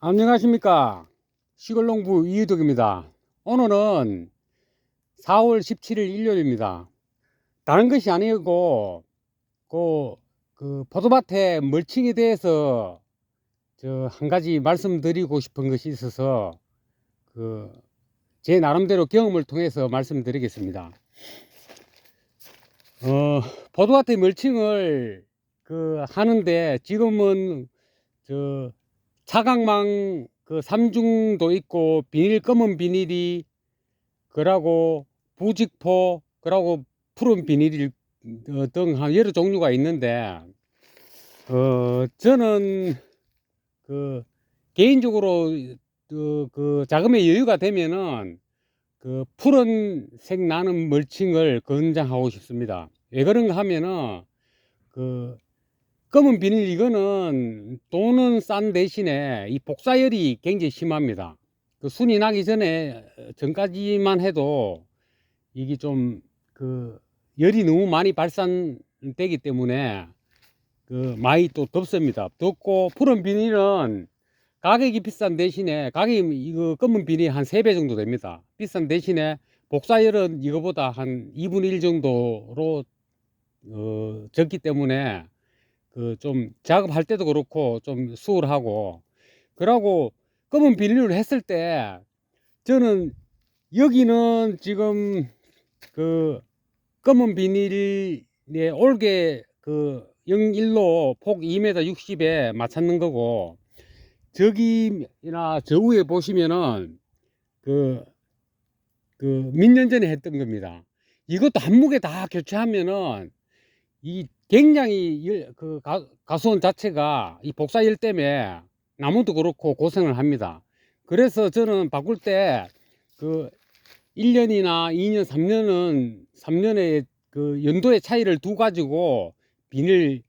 안녕하십니까. 시골농부 이유덕입니다. 오늘은 4월 17일 일요일입니다. 다른 것이 아니고 그, 그 포도밭에 멀칭에 대해서 저 한 가지 말씀드리고 싶은 것이 있어서 그 제 나름대로 경험을 통해서 말씀드리겠습니다. 어 포도밭에 멀칭을 그 하는데 지금은 저 차각망 그 삼중도 있고 비닐 검은 비닐이 그러고 부직포 그러고 푸른 비닐이 어, 등한 여러 종류가 있는데 어 저는 그 개인적으로 그, 그 자금의 여유가 되면은 그 푸른 색 나는 멀칭을 권장하고 싶습니다. 왜 그런가 하면은 그 검은 비닐 이거는 돈은 싼 대신에 이 복사열이 굉장히 심합니다. 그 순이 나기 전에 전까지만 해도 이게 좀 그 열이 너무 많이 발산되기 때문에 그 많이 또 덥습니다. 덥고 푸른 비닐은 가격이 비싼 대신에 가격이 이거 검은 비닐이 한 3배 정도 됩니다. 비싼 대신에 복사열은 이거보다 한 2분의 1 정도로 어, 적기 때문에 그 좀 작업할 때도 그렇고 좀 수월하고 그러고 검은 비닐을 했을 때 저는 여기는 지금 그 검은 비닐에 올게 그 01로 폭 2m 60에 맞췄는 거고 저기나 저 위에 보시면은 그, 그 몇 년 전에 했던 겁니다. 이것도 한 무게 다 교체하면은 이 굉장히 열- 그 가, 가수원 자체가 이 복사열 때문에 나무도 그렇고 고생을 합니다. 그래서 저는 바꿀 때 그 1년이나 2년, 3년은 3년의 그 연도의 차이를 두 가지고 비닐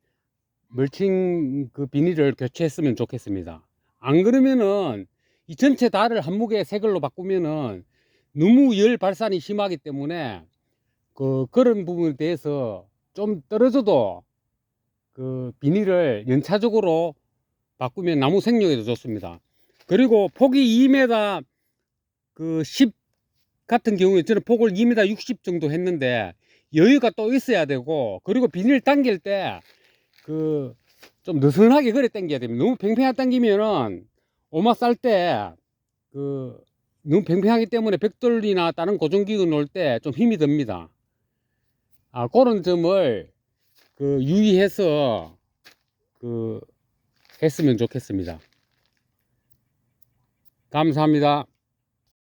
멀칭 그 비닐을 교체했으면 좋겠습니다. 안 그러면은 이 전체 달을 한 무게 새 걸로 바꾸면은 너무 열 발산이 심하기 때문에 그 그런 부분에 대해서 좀 떨어져도 그 비닐을 연차적으로 바꾸면 나무 생육에도 좋습니다. 그리고 폭이 2m 그 10 같은 경우에 저는 폭을 2m 60 정도 했는데 여유가 또 있어야 되고 그리고 비닐 당길 때 그 좀 느슨하게 그래 당겨야 됩니다. 너무 팽팽하게 당기면은 오마 쌀 때 그 너무 팽팽하기 때문에 벽돌이나 다른 고정기구 놓을 때 좀 힘이 듭니다. 아, 그런 점을 그 유의해서 그 했으면 좋겠습니다. 감사합니다.